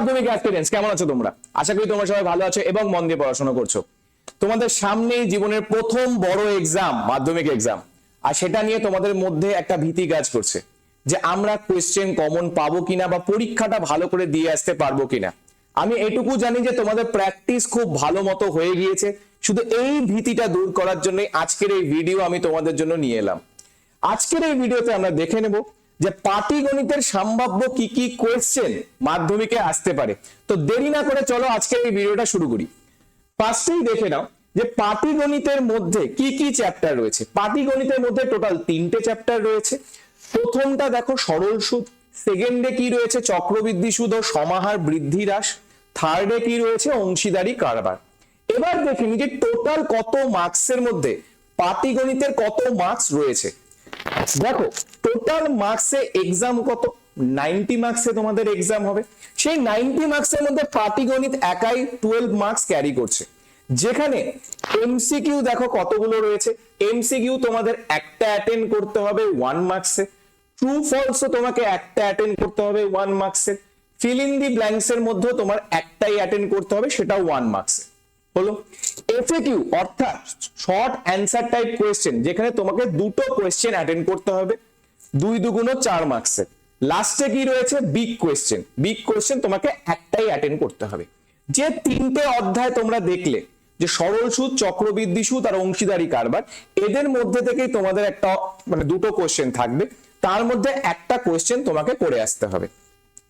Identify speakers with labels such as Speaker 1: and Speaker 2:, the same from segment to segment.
Speaker 1: মাধ্যমিক অ্যাসপিরেন্টস কেমন আছো তোমরা? আশা করি তোমরা সবাই ভালো আছো এবং মন দিয়ে পড়াশোনা করছ। তোমাদের সামনেই জীবনের প্রথম বড় এক্সাম মাধ্যমিক এক্সাম আর সেটা নিয়ে তোমাদের মধ্যে একটা ভীতি কাজ করছে যে আমরা কোয়েশ্চেন কমন পাবো কিনা বা পরীক্ষাটা ভালো করে দিয়ে আসতে পারব কিনা। আমি এটুকু জানি যে তোমাদের প্র্যাকটিস খুব ভালো মতো হয়ে গিয়েছে। শুধু এই ভীতিটা দূর করার জন্যই আজকের এই ভিডিও আমি তোমাদের জন্য নিয়ে এলাম। আজকের এই ভিডিওতে আমরা দেখে নেব যে পাটিগণিতের সম্ভাব্য কি কি কোয়েশ্চেন মাধ্যমিকে আসতে পারে। তো দেরি না করে চলো আজকের এই ভিডিওটা শুরু করি। ফার্স্টেই দেখে নাও যে পাটিগণিতের মধ্যে কি কি চ্যাপ্টার রয়েছে। পাটিগণিতের মধ্যে টোটাল তিনটে চ্যাপ্টার রয়েছে। প্রথমটা দেখো সরল সুদ সেকেন্ডে কি রয়েছে চক্রবৃদ্ধি সুদ ও সমাহার বৃদ্ধি হ্রাস থার্ডে কি রয়েছে অংশীদারি কারবার। এবার দেখে নি যে টোটাল কত মার্কসের মধ্যে পাটিগণিতের কত মার্কস রয়েছে। দেখো টোটাল মার্কসে এক্সাম কত? নাইনটি মার্কসে তোমাদের এক্সাম হবে। সেই নাইনটি মার্কসের মধ্যে পাটিগণিত একাই টুয়েলভ মার্কস ক্যারি করছে। যেখানে এমসিকিউ দেখো কতগুলো রয়েছে। এমসিকিউ তোমাদের একটা অ্যাটেন্ড করতে হবে ওয়ান মার্কসে ট্রু ফলসও তোমাকে একটা অ্যাটেন্ড করতে হবে ওয়ান মার্কসে ফিল ইন দি ব্ল্যাঙ্কস এর মধ্যেও তোমার একটাই অ্যাটেন্ড করতে হবে, সেটাও ওয়ান মার্কসে হলো এফএকিউ অর্থাৎ শর্ট অ্যান্সার টাইপ কোয়েশ্চেন যেখানে তোমাকে দুটো কোয়েশ্চেন অ্যাটেন্ড করতে হবে। দুই দুগুণো চার মার্কসের লাস্টে কি রয়েছে? বিগ কোয়েশ্চেন বিগ কোয়েশ্চেন তোমাকে একটাই অ্যাটেন্ড করতে হবে। যে তিনটে অধ্যায় তোমরা দেখলে, যে সরল সুদ, চক্রবৃদ্ধি সুদ আর অংশীদারি কারবার, এদের মধ্যে থেকেই তোমাদের একটা মানে দুটো কোয়েশ্চেন থাকবে। তার মধ্যে একটা কোয়েশ্চেন তোমাকে করে আসতে হবে।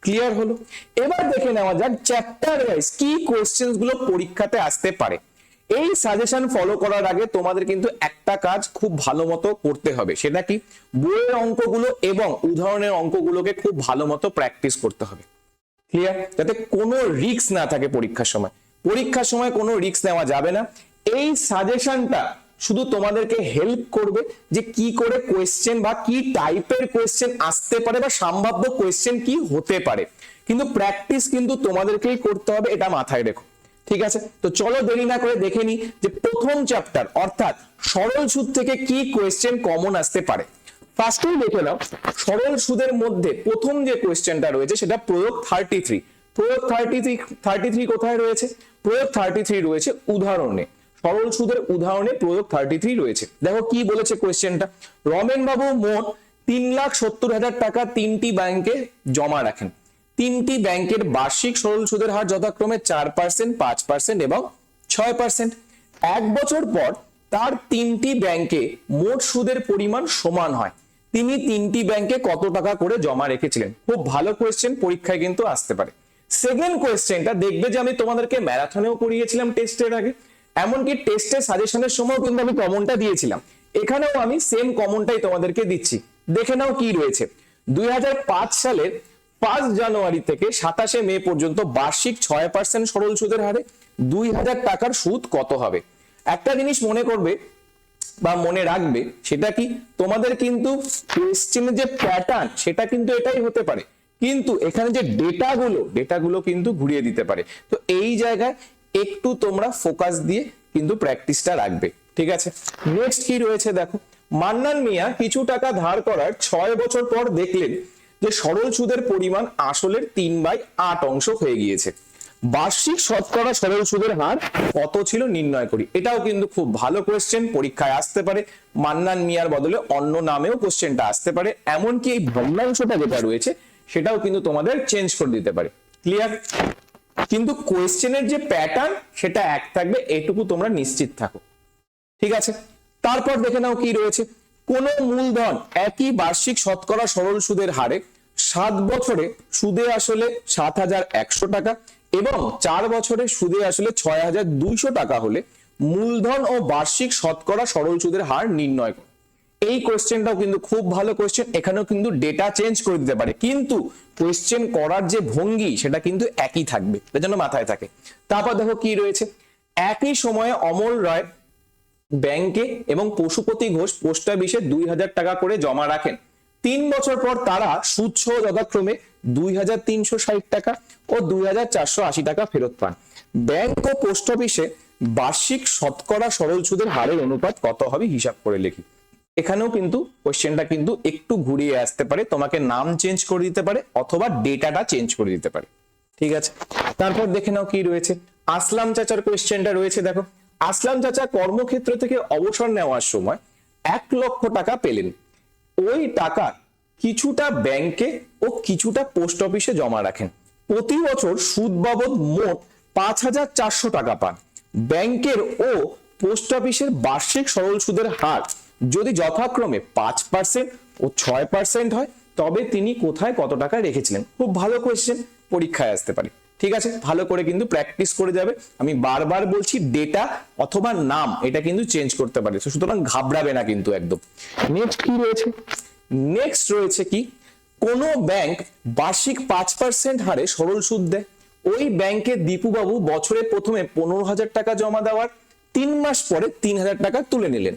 Speaker 1: ক্লিয়ার হলো? এবার দেখে নেওয়া যাক চ্যাপ্টার ওয়াইজ কি কোয়েশ্চেন্সগুলো পরীক্ষাতে আসতে পারে। এই সাজেশন ফলো করার আগে তোমাদের কিন্তু একটা কাজ খুব ভালো মতো করতে হবে। সেটা কি? বইয়ের অঙ্কগুলো এবং উদাহরণের অঙ্কগুলোকে খুব ভালো মতো প্র্যাকটিস করতে হবে। ক্লিয়ার যাতে কোনো রিস্ক না থাকে পরীক্ষার সময়। পরীক্ষার সময় কোনো রিস্ক নেওয়া যাবে না। এই সাজেশনটা শুধু তোমাদেরকে হেল্প করবে যে কি করে কোয়েশ্চেন বা কি টাইপের কোয়েশ্চেন আসতে পারে বা সম্ভাব্য কোয়েশ্চেন কি হতে পারে। কিন্তু প্র্যাকটিস কিন্তু তোমাদেরকেই করতে হবে, এটা মাথায় রেখো। ঠিক আছে? তো চলো দেরি না করে দেখে নি যে প্রথম চ্যাপ্টার অর্থাৎ সরল সুদ থেকে কি কোয়েশ্চেন কমন আসতে পারে। ফার্স্টেই দেখে নাও, সরল সুদের মধ্যে প্রথম যে কোয়েশ্চেনটা রয়েছে সেটা প্রয়োগ থার্টি থ্রি প্রয়োগ থার্টি থ্রি থার্টি থ্রি কোথায় রয়েছে? প্রয়োগ থার্টি থ্রি রয়েছে উদাহরণে। সরল সুদের উদাহরণে প্রয়োগ থার্টি থ্রি রয়েছে। দেখো কি বলেছে কোয়েশ্চেনটা রমেন বাবু মোট তিন লাখ সত্তর হাজার টাকা তিনটি ব্যাংকে জমা রাখেন। তিনটি ব্যাংকের বার্ষিক সরল সুদের হার যথাক্রমে চার পার্সেন্ট পাঁচ পার্সেন্ট এবং ছয় পার্সেন্ট এক বছর পর তার তিনটি ব্যাংকে মোট সুদের পরিমাণ সমান হয়। তিনি তিনটি ব্যাংকে কত টাকা করে জমা রেখেছিলেন? খুব ভালো কোয়েশ্চেন পরীক্ষায় কিন্তু আসতে পারে। সেকেন্ড কোয়েশ্চেনটা দেখবে যে আমি তোমাদেরকে ম্যারাথনেও করিয়েছিলাম টেস্টের আগে। এমনকি টেস্টের সাজেশনের সময়ও কিন্তু আমি কমনটা দিয়েছিলাম। এখানেও আমি সেম কমনটাই তোমাদেরকে দিচ্ছি। দেখে নাও কি রয়েছে। দুই সালের পাঁচ জানুয়ারি থেকে সাতাশে মে পর্যন্ত বার্ষিক ছয় পার্সেন্ট সরল সুদের হারে দুই হাজার টাকার সুদ কত হবে? একটা জিনিস মনে করবে বা মনে রাখবে, সেটা কি? তোমাদের কিন্তু কোয়েশ্চেনের যে প্যাটার্ন সেটা কিন্তু এটাই হতে পারে। কিন্তু এখানে যে ডেটাগুলো ডেটাগুলো কিন্তু ঘুরিয়ে দিতে পারে। তো এই জায়গায় একটু তোমরা ফোকাস দিয়ে কিন্তু প্র্যাকটিসটা রাখবে, ঠিক আছে? নেক্সট কি রয়েছে দেখো? মান্নান মিয়া কিছু টাকা ধার করার ছয় বছর পর দেখলেন যে সরল সুদের পরিমাণ আসলের তিন বাই আট অংশ হয়ে গিয়েছে। বার্ষিক শতকরা সরল সুদের হার কত ছিল নির্ণয় করি। এটাও কিন্তু খুব ভালো কোয়েশ্চেন পরীক্ষায় আসতে পারে। মান্নান মিয়ার বদলে অন্য নামেও কোশ্চেনটা আসতে পারে। এমনকি এই ভগ্নাংশটা যেটা রয়েছে, সেটাও কিন্তু তোমাদের চেঞ্জ করে দিতে পারে। ক্লিয়ার কিন্তু কোয়েশ্চেনের যে প্যাটার্ন সেটা এক থাকবে, এটুকু তোমরা নিশ্চিত থাকো। ঠিক আছে? তারপর দেখে নাও কি রয়েছে। কোন মূলধন একই বার্ষিক শতকরা সরল সুদের হারে সাত বছরে সুদে আসলে সাত হাজার একশো টাকা এবং চার বছরে সুদে আসলে ছয় হাজার দুইশো টাকা হলে মূলধন ও বার্ষিক শতকরা সরল সুদের হার নির্ণয় করো। এই কোয়েশ্চেনটাও কিন্তু খুব ভালো কোয়েশ্চেন এখানেও কিন্তু ডেটা চেঞ্জ করে দিতে পারে। কিন্তু কোয়েশ্চেন করার যে ভঙ্গি, সেটা কিন্তু একই থাকবে। এটা যেন মাথায় থাকে। তারপর দেখো কি রয়েছে? একই সময়ে অমল রায় ব্যাংকে এবং পশুপতি ঘোষ পোস্ট অফিসে দুই হাজার টাকা করে জমা রাখেন। তিন বছর পর তারা সুচ্ছ যথাক্রমে দুই হাজার তিনশো ষাট টাকা ও দুই হাজার চারশো আশি টাকা ফেরত পান। ব্যাংক ও পোস্ট অফিসে বার্ষিক শতকরা সরল সুদের হারের অনুপাত কত হবে হিসাব করে লিখি। এখানেও কিন্তু কোশ্চেনটা কিন্তু একটু ঘুরিয়ে আসতে পারে। তোমাকে নাম চেঞ্জ করে দিতে পারে অথবা ডেটাটা চেঞ্জ করে দিতে পারে। ঠিক আছে? তারপর দেখে নাও কি রয়েছে। আসলাম চাচার কোয়েশ্চেনটা রয়েছে, দেখো। আসলাম চাচা কর্মক্ষেত্র থেকে অবসর নেওয়ার সময় এক লক্ষ টাকা পেলেন। ওই টাকা কিছুটা ব্যাংকে ও কিছুটা পোস্ট অফিসে জমা রাখেন। প্রতি বছর সুদ বাবদ মোট পাঁচ হাজার চারশো টাকা পান। ব্যাংকের ও পোস্ট অফিসের বার্ষিক সরল সুদের হার যদি যথাক্রমে পাঁচ পার্সেন্ট ও ছয় পার্সেন্ট হয়, তবে তিনি কোথায় কত টাকা রেখেছিলেন? খুব ভালো কোয়েশ্চেন পরীক্ষায় আসতে পারে। ঠিক আছে? ভালো করে কিন্তু প্র্যাকটিস করে যাবে। আমি বারবার বলছি ডেটা অথবা নাম, এটা কিন্তু চেঞ্জ করতে পারে। সুতরাং ঘাবড়াবে না কিন্তু একদম। নেক্সট কি রয়েছে? নেক্সট রয়েছে কি? কোন ব্যাংক বার্ষিক পাঁচ পার্সেন্ট হারে সরল সুদ দেয়। ওই ব্যাংকে দীপুবাবু বছরে প্রথমে পনেরো হাজার টাকা জমা দেওয়ার, তিন মাস পরে তিন হাজার টাকা তুলে নিলেন।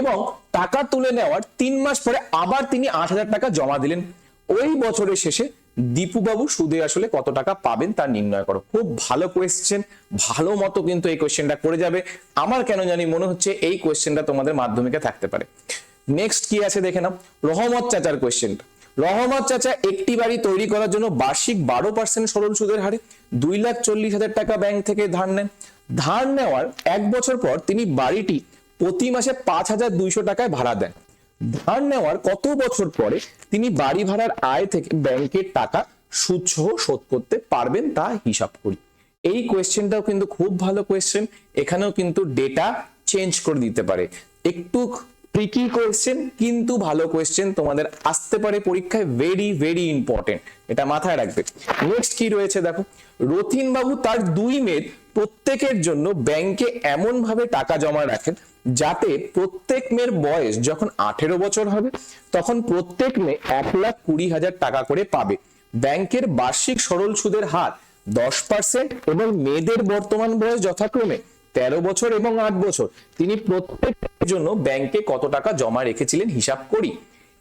Speaker 1: এবং টাকা তুলে নেওয়ার তিন মাস পরে আবার তিনি আট হাজার টাকা জমা দিলেন। ওই বছরের শেষে দীপুবাবু সুদে আসলে কত টাকা পাবেন তা নির্ণয় করো। খুব ভালো কোয়েশ্চেন ভালো মতো কিন্তু এই কোয়েশ্চেনটা করে যাবে। আমার কেন জানি মনে হচ্ছে এই কোয়েশ্চেনটা তোমাদের মাধ্যমিকে থাকতে পারে। নেক্সট কি আছে দেখে নাও। রহমত চাচার কোয়েশ্চেনটা রহমত চাচা একটি বাড়ি তৈরি করার জন্য বার্ষিক বারো পার্সেন্ট সরল সুদের হারে দুই লাখ চল্লিশ হাজার টাকা ব্যাংক থেকে ধার নেন। ধার নেওয়ার এক বছর পর তিনি বাড়িটি প্রতি মাসে পাঁচ হাজার দুইশো টাকায় ভাড়া দেন। ধার নেওয়ার কত বছর পরে তিনি বাড়ি ভাড়ার আয় থেকে ব্যাংকের টাকা সহ শোধ করতে পারবেন তা হিসাব করি। এই কোয়েশ্চেনটাও কিন্তু খুব ভালো কোয়েশ্চেন এখানেও কিন্তু ডেটা চেঞ্জ করে দিতে পারে। একটু ট্রিকি কোয়েশ্চেন কিন্তু ভালো কোয়েশ্চেন তোমাদের আসতে পারে পরীক্ষায় ভেরি ভেরি ইম্পর্টেন্ট এটা মাথায় রাখবে। নেক্সট কি রয়েছে দেখো? রথিন বাবু তার দুই মেয়ের প্রত্যেকের জন্য ব্যাংকে এমন ভাবে টাকা জমা রাখেন যাতে প্রত্যেক মেয়ের বয়স যখন আঠেরো বছর হবে, তখন প্রত্যেক মেয়ে এক লাখ কুড়ি হাজার টাকা করে পাবে। ব্যাংকের বার্ষিক সরল সুদের হার দশ পার্সেন্ট এবং মেয়েদের বর্তমান বয়স যথাক্রমে তেরো বছর এবং আট বছর। তিনি প্রত্যেকের জন্য ব্যাংকে কত টাকা জমা রেখেছিলেন হিসাব করি।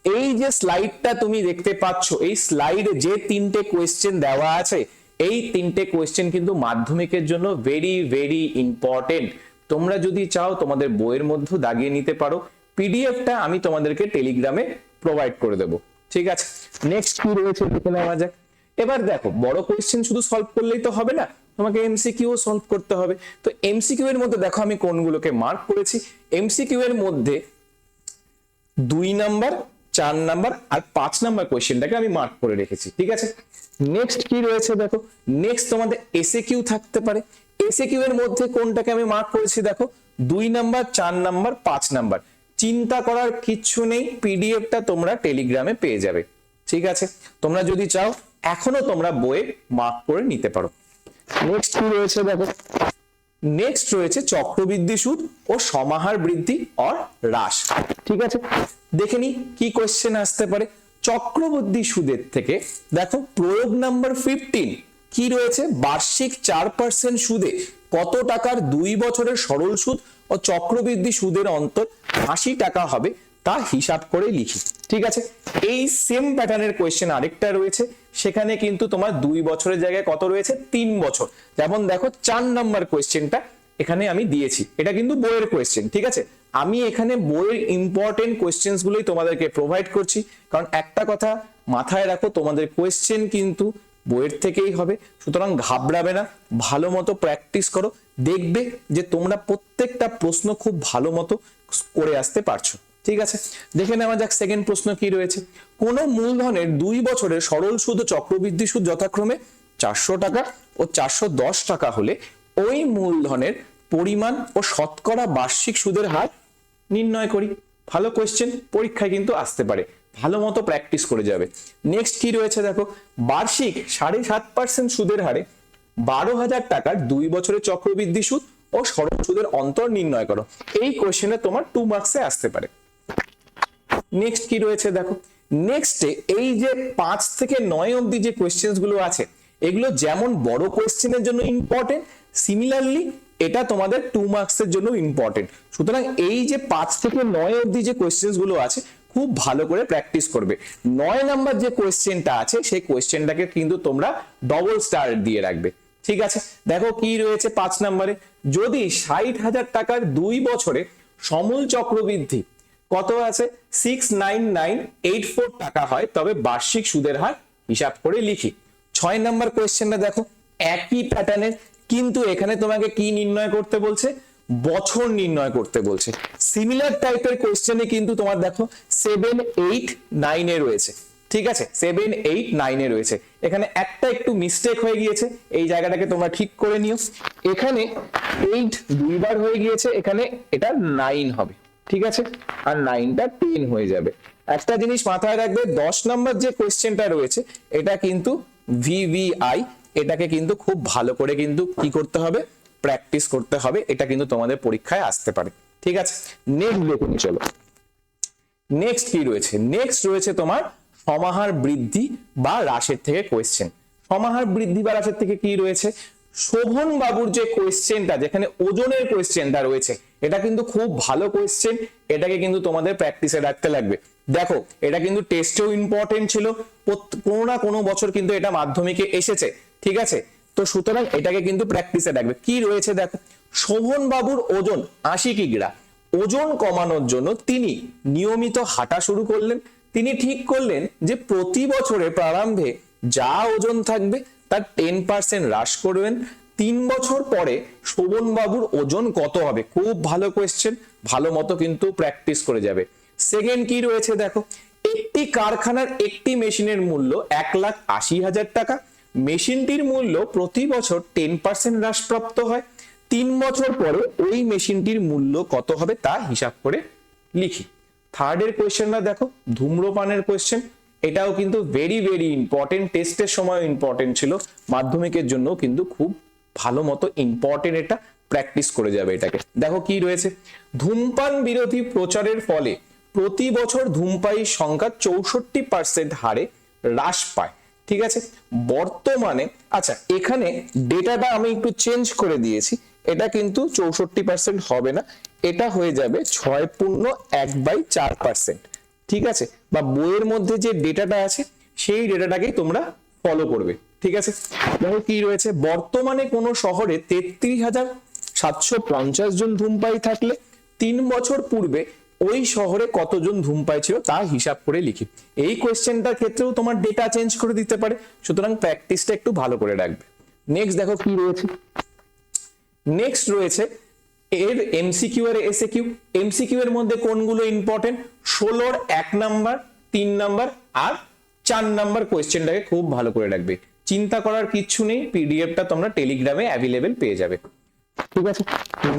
Speaker 1: এই যে স্লাইডটা তুমি দেখতে পাচ্ছ, এই স্লাইডে যে তিনটে কোয়েশ্চেন দেওয়া আছে, এই তিনটে কোয়েশ্চেন কিন্তু মাধ্যমিকের জন্য ভেরি ভেরি ইম্পর্টেন্ট তোমরা যদি চাও তোমাদের বইয়ের মধ্যে দাগিয়ে নিতে পারো পিডিএফটা আমি তোমাদেরকে টেলিগ্রামে প্রোভাইড করে দেবো। ঠিক আছে? নেক্সট কি রয়েছে দেখে নেওয়া যাক। এবার দেখো, বড় কোয়েশ্চেন শুধু সলভ করলেই তো হবে না, তোমাকে এমসিকিউ সলভ করতে হবে। তো এমসিকিউ এর মধ্যে দেখো আমি কোনগুলোকে মার্ক করেছি। এমসিকিউ এর মধ্যে দুই নাম্বার চার নাম্বার আর পাঁচ নাম্বার কোয়েশ্চেনটাকে আমি মার্ক করে রেখেছি। ঠিক আছে? নেক্সট কি রয়েছে দেখো? নেক্সট তোমাদের এসে কিউ থাকতে পারে। এসে কিউ এর মধ্যে কোনটাকে আমি মার্ক করেছি দেখো? দুই নাম্বার চার নাম্বার পাঁচ নাম্বার চিন্তা করার কিচ্ছু নেই পিডিএফটা তোমরা টেলিগ্রামে পেয়ে যাবে। ঠিক আছে? তোমরা যদি চাও, এখনও তোমরা বইয়ে মার্ক করে নিতে পারো। নেক্সট কি রয়েছে দেখো? নেক্সট রয়েছে চক্রবৃদ্ধি সুদ ও সমাহার বৃদ্ধি অর হ্রাস। ঠিক আছে? দেখে নি, কি কোয়েশ্চেন আসতে পারে? চক্রবৃদ্ধি সুদের থেকে দেখো, প্রয়োগ নাম্বার ফিফটিন কি রয়েছে? বার্ষিক চার পার্সেন্ট সুদে কত টাকার দুই বছরের সরল সুদ ও চক্রবৃদ্ধি সুদের অন্তর আশি টাকা হবে তা হিসাব করে লিখি। ঠিক আছে? এই সেম প্যাটার্নের কোয়েশ্চেন আরেকটা রয়েছে। সেখানে কিন্তু তোমার দুই বছরের জায়গায় কত রয়েছে? তিন বছর। যেমন দেখো, চার নাম্বার কোয়েশ্চেনটা এখানে আমি দিয়েছি। এটা কিন্তু বইয়ের কোয়েশ্চেন ঠিক আছে? আমি এখানে বইয়ের ইম্পর্টেন্ট কোয়েশ্চেন্স গুলোই তোমাদেরকে প্রোভাইড করছি। কারণ একটা কথা মাথায় রাখো, তোমাদের কোয়েশ্চেন কিন্তু বইয়ের থেকেই হবে। সুতরাং ঘাবড়াবে না, ভালো মতো প্র্যাকটিস করো। দেখবে যে তোমরা প্রত্যেকটা প্রশ্ন খুব ভালো মতো করে আসতে পারছ। ঠিক আছে? দেখে নেওয়া যাক সেকেন্ড প্রশ্ন কি রয়েছে। কোন মূলধনের দুই বছরের সরল সুদ ও চক্রবৃদ্ধি সুদ যথাক্রমে চারশো টাকা ও চারশো দশ টাকা হলে ওই মূলধনের পরিমাণ ও শতকরা বার্ষিক সুদের হার নির্ণয় করি। ভালো কোয়েশ্চেন পরীক্ষায় কিন্তু আসতে পারে। ভালো মতো প্র্যাকটিস করে যাবে। নেক্সট কি রয়েছে দেখো? বার্ষিক সাড়ে সাত পার্সেন্ট সুদের হারে বারো হাজার টাকার দুই বছরের চক্রবৃদ্ধি সুদ ও সরল সুদের অন্তর নির্ণয় করো। এই কোয়েশ্চেনে তোমার টু মার্কসে আসতে পারে। নেক্সট কি রয়েছে দেখো? নেক্সটে এই যে পাঁচ থেকে নয় অব্দি যে কোয়েশ্চেন্সগুলো আছে, এগুলো যেমন বড় কোয়েশ্চেনের জন্য ইম্পর্টেন্ট সিমিলারলি এটা তোমাদের টু মার্কসের জন্য ইম্পর্টেন্ট সুতরাং এই যে পাঁচ থেকে নয় অব্দি যে কোয়েশ্চেন্সগুলো আছে খুব ভালো করে প্র্যাকটিস করবে। নয় নাম্বার যে কোয়েশ্চেনটা আছে, সেই কোয়েশ্চেনটাকে কিন্তু তোমরা ডবল স্টার দিয়ে রাখবে। ঠিক আছে? দেখো কি রয়েছে পাঁচ নাম্বারে যদি ষাট হাজার টাকার দুই বছরে সমূল চক্রবৃদ্ধি কত আছে? Six nine nine eight four টাকা হয়, তবে বার্ষিক সুদের হার হিসাব করে লিখি। ছয় নাম্বার কোয়েশ্চেনটা দেখো, একই প্যাটার্নের কিন্তু এখানে তোমাকে কি নির্ণয় করতে বলছে? বছর নির্ণয় করতে বলছে। সিমিলার টাইপের কোয়েশ্চেনে কিন্তু তোমার দেখো সেভেন এইট নাইনে রয়েছে। ঠিক আছে? সেভেন এইট নাইনে রয়েছে। এখানে একটা একটু মিস্টেক হয়ে গিয়েছে। এই জায়গাটাকে তোমরা ঠিক করে নিও। এখানে এইট দুইবার হয়ে গিয়েছে। এখানে এটা নাইন হবে। ঠিক আছে? আর নাইনটা টেন হয়ে যাবে। একটা জিনিস মাথায় রাখবে, দশ নম্বর যে কোয়েশ্চেনটা রয়েছে, এটা কিন্তু ভিভিআই এটাকে কিন্তু খুব ভালো করে কিন্তু কি করতে হবে? প্র্যাকটিস করতে হবে, এটা কিন্তু তোমাদের পরীক্ষায় আসতে পারে। ঠিক আছে? নেক্সট দেখুন চলো। নেক্সট কি রয়েছে? নেক্সট রয়েছে তোমার সমাহার বৃদ্ধি বা হ্রাসের থেকে কোয়েশ্চেন সমাহার বৃদ্ধি বা হ্রাসের থেকে কি রয়েছে? শোভন বাবুর যে কোয়েশ্চেনটা যেখানে ওজনের কোয়েশ্চেনটা রয়েছে, এটা কিন্তু খুব ভালো কোয়েশ্চেন এটাকে কিন্তু তোমাদের প্র্যাকটিসে রাখতে লাগবে। দেখো, এটা কিন্তু টেস্টেও ইম্পর্টেন্ট ছিল কোনো না কোনো বছর কিন্তু এটা মাধ্যমিকে এসেছে। ঠিক আছে? তো সুতরাং এটাকে কিন্তু প্র্যাকটিসে রাখবে কি রয়েছে দেখো? শোভন বাবুর ওজন আশি কিগ্রা। ওজন কমানোর জন্য তিনি নিয়মিত হাঁটা শুরু করলেন। তিনি ঠিক করলেন যে প্রতি বছরে প্রারম্ভে যা ওজন থাকবে তার টেন পার্সেন্ট হ্রাস করবেন। তিন বছর পরে শোভন বাবুর ওজন কত হবে? খুব ভালো কোয়েশ্চেন ভালো মতো কিন্তু প্র্যাকটিস করে যাবে। সেকেন্ড কি রয়েছে দেখো? একটি কারখানার একটি মেশিনের মূল্য এক লাখ আশি হাজার টাকা। মেশিনটির মূল্য প্রতি বছর টেন পার্সেন্ট হ্রাসপ্রাপ্ত হয়। তিন বছর পরে ওই মেশিনটির মূল্য কত হবে তা হিসাব করে লিখি। থার্ডের কোয়েশ্চেনটা দেখো, ধূম্রপানের কোয়েশ্চেন এটাও কিন্তু ভেরি ভেরি ইম্পর্টেন্ট টেস্টের সময় ইম্পর্টেন্ট ছিল। মাধ্যমিকের জন্য কিন্তু খুব ভালো মতো ইম্পর্টেন্ট এটা প্র্যাকটিস করে যাবে এটাকে। দেখো কি রয়েছে। ধূমপান বিরোধী প্রচারের ফলে প্রতি বছর ধূমপায়ীর সংখ্যা চৌষট্টি পার্সেন্ট হারে হ্রাস পায়। ঠিক আছে? বর্তমানে আচ্ছা এখানে ডেটাটা আমি একটু চেঞ্জ করে দিয়েছি। এটা কিন্তু চৌষট্টি পার্সেন্ট হবে না। এটা হয়ে যাবে ছয় পূর্ণ এক বাই চার পার্সেন্ট ঠিক আছে? বা বইয়ের মধ্যে যে ডেটাটা আছে, সেই ডেটাটাকেই তোমরা ফলো করবে। ঠিক আছে? দেখো কি রয়েছে? বর্তমানে কোনো শহরে তেত্রিশ হাজার সাতশো পঞ্চাশ জন ধূমপায়ী থাকলে তিন বছর পূর্বে ওই শহরে কতজন ধূমপাই ছিল তা হিসাব করে লিখি। এই কোয়েশ্চেনটার ক্ষেত্রেও তোমার ডেটা চেঞ্জ করে দিতে পারে। সুতরাং প্র্যাকটিসটা একটু ভালো করে রাখবে। নেক্সট দেখো কি রয়েছে। নেক্সট রয়েছে এর এমসিকিউ আর এসএকিউ এমসিকিউ এর মধ্যে কোনগুলো ইম্পর্টেন্ট ষোলোর এক নাম্বার তিন নাম্বার আর চার নাম্বার কোয়েশ্চেনটাকে খুব ভালো করে রাখবে। চিন্তা করার কিচ্ছু নেই পিডিএফটা তোমরা টেলিগ্রামে অ্যাভেলেবেল পেয়ে যাবে। ঠিক আছে?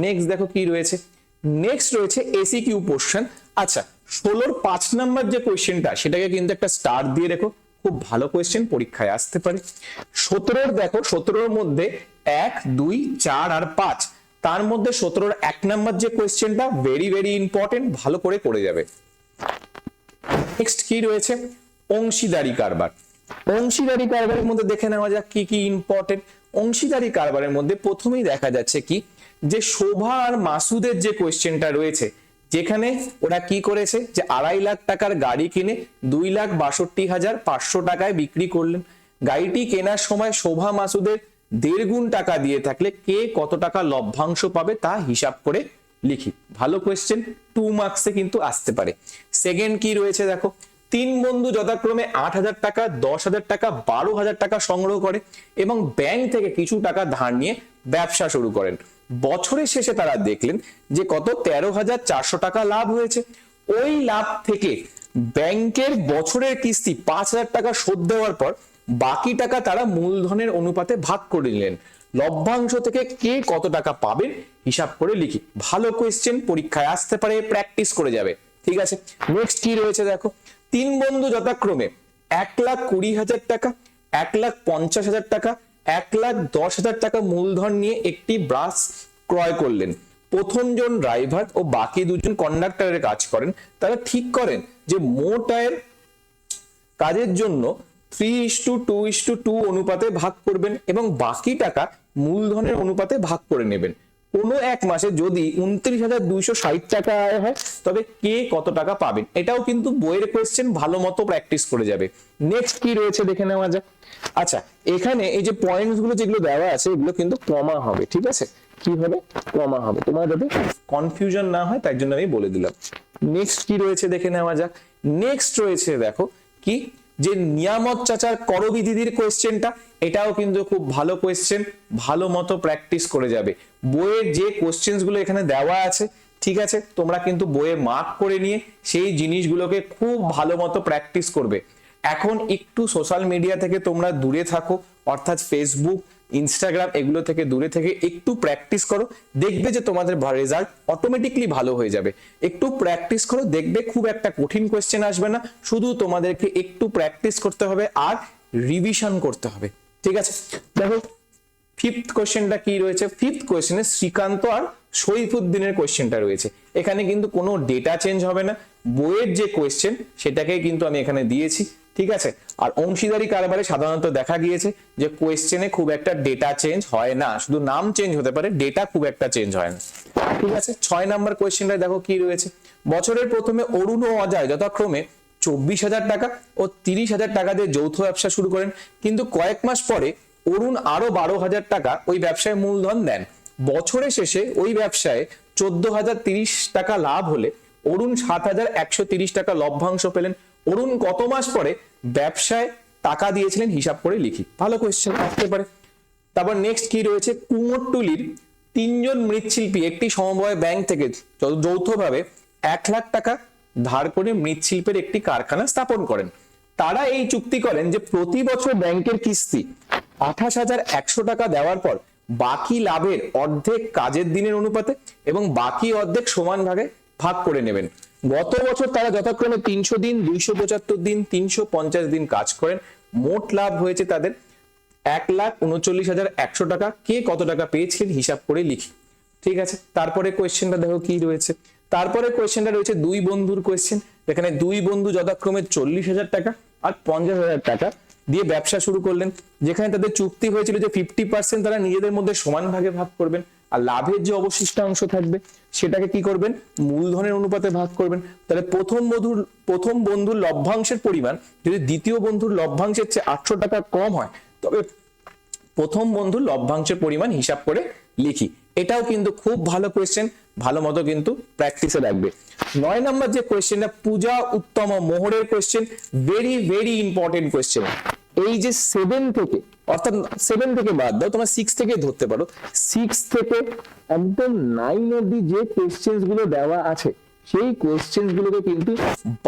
Speaker 1: নেক্সট দেখো কি রয়েছে। নেক্সট রয়েছে এসি কিউ পোর্শন আচ্ছা ষোলোর পাঁচ নাম্বার যে কোয়েশ্চেনটা সেটাকে কিন্তু একটা স্টার দিয়ে রেখো। খুব ভালো কোয়েশ্চেন পরীক্ষায় আসতে পারে। সতেরোর দেখো, সতেরোর মধ্যে এক, দুই, চার আর পাঁচ। তার মধ্যে সতেরোর এক নাম্বার যে কোয়েশ্চেনটা ভেরি ভেরি ইম্পর্টেন্ট ভালো করে করে যাবে। নেক্সট কি রয়েছে? অংশীদারি কারবার। অংশীদারি কারবারের মধ্যে দেখে নেওয়া যাক কি কি ইম্পর্টেন্ট অংশীদারি কারবারের মধ্যে প্রথমেই দেখা যাচ্ছে কি যে শোভা আর মাসুদের যে কোয়েশ্চেনটা রয়েছে, যেখানে ওরা কি করেছে? যে আড়াই লাখ টাকার গাড়ি কিনে দুই লাখ বাষট্টি হাজার পাঁচশো টাকায় বিক্রি করলেন। গাড়িটি কেনার সময় শোভা মাসুদের দেড় গুণ টাকা দিয়ে থাকলে কে কত টাকা লভ্যাংশ পাবে তা হিসাব করে লিখি। ভালো কোয়েশ্চেন টু মার্কসে কিন্তু আসতে পারে। সেকেন্ড কি রয়েছে দেখো? তিন বন্ধু যথাক্রমে আট হাজার টাকা, দশ হাজার টাকা, বারো হাজার টাকা সংগ্রহ করে এবং ব্যাংক থেকে কিছু টাকা ধার নিয়ে ব্যবসা শুরু করেন। বছরের শেষে তারা দেখলেন যে কত? তেরো হাজার চারশো টাকা লাভ হয়েছে। ওই লাভ থেকে ব্যাংকের বছরের কিস্তি পাঁচ হাজার টাকা শোধ দেওয়ার পর বাকি টাকা তারা মূলধনের অনুপাতে ভাগ করে নিলেন। লভ্যাংশ থেকে কে কত টাকা পাবেন হিসাব করে লিখি। ভালো কোয়েশ্চেন পরীক্ষায় আসতে পারে প্র্যাকটিস করে যাবে। ঠিক আছে? নেক্সট কি রয়েছে দেখো? তিন বন্ধু যথাক্রমে এক লাখ কুড়ি হাজার টাকা, এক লাখ পঞ্চাশ হাজার টাকা এক লাখ দশ হাজার টাকা মূলধন নিয়ে একটি ব্রাশ ক্রয় করলেন। প্রথম জন ড্রাইভার ও বাকি দুজন কন্ডাক্টরের কাজ করেন। তারা ঠিক করেন যে মোটায়ের কাজের জন্য three is to two two is to অনুপাতে ভাগ করবেন এবং বাকি টাকা মূলধনের অনুপাতে ভাগ করে নেবেন। কোনো এক মাসে যদি উনত্রিশ হাজার দুইশো ষাট টাকা আয় হয়, তবে কে কত টাকা পাবেন? এটাও কিন্তু বইয়ের কোয়েশ্চেন ভালো মতো প্র্যাকটিস করে যাবে। নেক্সট কি রয়েছে দেখে নেওয়া যাক। আচ্ছা এখানে এই যে পয়েন্টসগুলো যেগুলো দেওয়া আছে, এগুলো কিন্তু কমা হবে, ঠিক আছে? কি হবে? কমা হবে। তোমার যাতে কনফিউশন না হয়, তাই জন্য আমি বলে দিলাম। নেক্সট কি রয়েছে দেখে নেওয়া যাক। নেক্সট রয়েছে, দেখো, কি যে নিয়ামত চাচার করবি দিদির কোয়েশ্চেনটা এটাও কিন্তু খুব ভালো কোয়েশ্চেন ভালো মতো প্র্যাকটিস করে যাবে। বইয়ের যে কোয়েশ্চেন্সগুলো এখানে দেওয়া আছে, ঠিক আছে, তোমরা কিন্তু বইয়ে মার্ক করে নিয়ে সেই জিনিসগুলোকে খুব ভালো মতো প্র্যাকটিস করবে। এখন একটু সোশ্যাল মিডিয়া থেকে তোমরা দূরে থাকো, অর্থাৎ ফেসবুক ইনস্টাগ্রাম এগুলো থেকে দূরে থেকে একটু প্র্যাকটিস করো, দেখবে যে তোমাদের রেজাল্ট অটোমেটিকলি ভালো হয়ে যাবে। একটু প্র্যাকটিস করো, দেখবে খুব একটা কঠিন কোয়েশ্চেন আসবে না, শুধু তোমাদেরকে একটু প্র্যাকটিস করতে হবে আর রিভিশন করতে হবে। ঠিক আছে? দেখো ফিফথ কোয়েশ্চেনটা কি রয়েছে? ফিফথ কোয়েশ্চেনে শ্রীকান্ত আর সৈফুদ্দিনের কোয়েশ্চেনটা রয়েছে। এখানে কিন্তু কোনো ডেটা চেঞ্জ হবে না। বইয়ের যে কোয়েশ্চেন সেটাকেই কিন্তু আমি এখানে দিয়েছি। ঠিক আছে? আর অংশীদারি কারবারে সাধারণত দেখা গিয়েছে যে কোয়েশ্চেনে খুব একটা ডেটা চেঞ্জ হয় না। শুধু নাম চেঞ্জ হতে পারে ডেটা খুব একটা চেঞ্জ হয় না। ঠিক আছে? ছয় নাম্বার কোয়েশ্চেনটা দেখো কি রয়েছে। বছরের প্রথমে অরুণ ও অজয় যথাক্রমে চব্বিশ হাজার টাকা ও তিরিশ হাজার টাকা দিয়ে যৌথ ব্যবসা শুরু করেন। কিন্তু কয়েক মাস পরে অরুণ আরও বারো হাজার টাকা ওই ব্যবসায় মূলধন দেন। বছরের শেষে ওই ব্যবসায় চোদ্দ হাজার তিরিশ টাকা লাভ হলে অরুণ সাত হাজার একশো তিরিশ টাকা লভ্যাংশ পেলেন। অরুণ কত মাস পরে ব্যবসায় টাকা দিয়েছিলেন হিসাব করে লিখি। ভালো কোয়েশ্চেন আসতে পারে। তারপর নেক্সট কি রয়েছে? কুমোরটুলির তিনজন মৃৎশিল্পী, একটি সমবায় ব্যাংক থেকে যৌথভাবে এক লাখ টাকা ধার করে মৃৎশিল্পের একটি কারখানা স্থাপন করেন। তারা এই চুক্তি করেন যে প্রতি বছর ব্যাংকের কিস্তি আঠাশ হাজার একশো টাকা দেওয়ার পর বাকি লাভের অর্ধেক কাজের দিনের অনুপাতে এবং বাকি অর্ধেক সমান ভাগে ভাগ করে নেবেন। গত বছর তারা যথাক্রমে তিনশো দিন, দুইশো পঁচাত্তর দিন, তিনশো পঞ্চাশ দিন কাজ করেন। মোট লাভ হয়েছে তাদের এক লাখ উনচল্লিশ হাজার একশো টাকা। কে কত টাকা পেয়েছিলেন হিসাব করে লিখি। ঠিক আছে? তারপরে কোয়েশ্চেনটা দেখো কি রয়েছে। তারপরে কোয়েশ্চেনটা রয়েছে দুই বন্ধুর কোয়েশ্চেন যেখানে দুই বন্ধু যথাক্রমে চল্লিশ হাজার টাকা আর পঞ্চাশ হাজার টাকা দিয়ে ব্যবসা শুরু করলেন। যেখানে তাদের চুক্তি হয়েছিল যে ফিফটি পার্সেন্ট তারা নিজেদের মধ্যে সমান ভাগে ভাগ করবেন। আর লাভের যে অবশিষ্টাংশ থাকবে, সেটাকে কি করবেন? মূলধনের অনুপাতে ভাগ করবেন। তাহলে প্রথম বন্ধুর প্রথম বন্ধুর লভ্যাংশের পরিমাণ, যদি দ্বিতীয় বন্ধুর লভ্যাংশের চেয়ে আটশো টাকা কম হয়, তবে প্রথম বন্ধুর লভ্যাংশের পরিমাণ হিসাব করে লিখি। এটাও কিন্তু খুব ভালো কোয়েশ্চেন ভালো মতো কিন্তু প্র্যাকটিসে রাখবে নয় নম্বর যে কোয়েশ্চেনটা পূজা উত্তম মোহরের question very very important question এই যে সেভেন থেকে, অর্থাৎ সেভেন থেকে বাদ দাও, তোমরা সিক্স থেকে ধরতে পারো। সিক্স থেকে একদম নাইন অব্দি যে কোয়েশ্চেনগুলো দেওয়া আছে, সেই কোয়েশ্চেন গুলোকে কিন্তু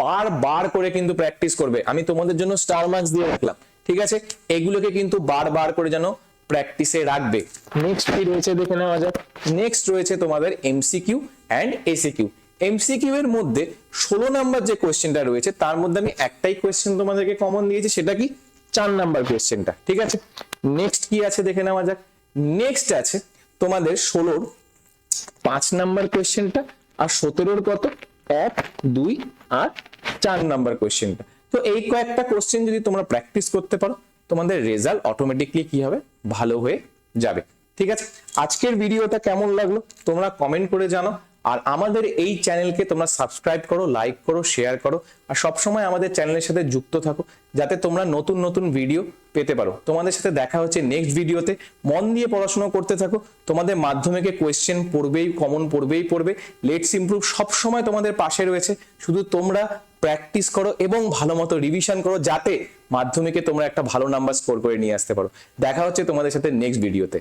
Speaker 1: বার বার করে কিন্তু প্র্যাকটিস করবে। আমি তোমাদের জন্য স্টার মার্কস দিয়ে রাখলাম, ঠিক আছে? এগুলোকে কিন্তু বার বার করে যেন প্র্যাকটিসে রাখবে। নেক্সট কি রয়েছে দেখে নেওয়া যাক। নেক্সট রয়েছে তোমাদের এমসিকিউ অ্যান্ড এসিকিউ এমসিকিউ এর মধ্যে ষোলো নাম্বার যে কোয়েশ্চেনটা রয়েছে, তার মধ্যে আমি একটাই কোয়েশ্চেন তোমাদেরকে কমন দিয়েছি, সেটা কি? চার নাম্বার কোয়েশ্চেনটা ঠিক আছে? নেক্সট কি আছে দেখে নেওয়া যাক? নেক্সট আছে তোমাদের ষোলোর পাঁচ নাম্বার কোয়েশ্চেনটা আর সতেরোর কত? এক, দুই আর চার নাম্বার কোয়েশ্চেনটা তো এই কয়েকটা কোয়েশ্চেন যদি তোমরা প্র্যাকটিস করতে পারো, তোমাদের রেজাল্ট অটোমেটিকলি কি হবে? ভালো হয়ে যাবে, ঠিক আছে? আজকের ভিডিওটা কেমন লাগল? তোমরা কমেন্ট করে জানো আর আমাদের এই চ্যানেলকে তোমরা সাবস্ক্রাইব করো লাইক করো শেয়ার করো, আর সবসময় আমাদের চ্যানেলের সাথে যুক্ত থাকো, যাতে তোমরা নতুন নতুন ভিডিও পেতে পারো। তোমাদের সাথে দেখা হচ্ছে নেক্সট ভিডিওতে মন দিয়ে পড়াশোনা করতে থাকো। তোমাদের মাধ্যমিকে কোয়েশ্চেন পড়বেই কমন পড়বেই পড়বে। লেটস ইমপ্রুভ সবসময় তোমাদের পাশে রয়েছে। শুধু তোমরা প্র্যাকটিস করো এবং ভালো মতো রিভিশন করো, যাতে মাধ্যমিকে তোমরা একটা ভালো নাম্বার স্কোর করে নিয়ে আসতে পারো। দেখা হচ্ছে তোমাদের সাথে নেক্সট ভিডিওতে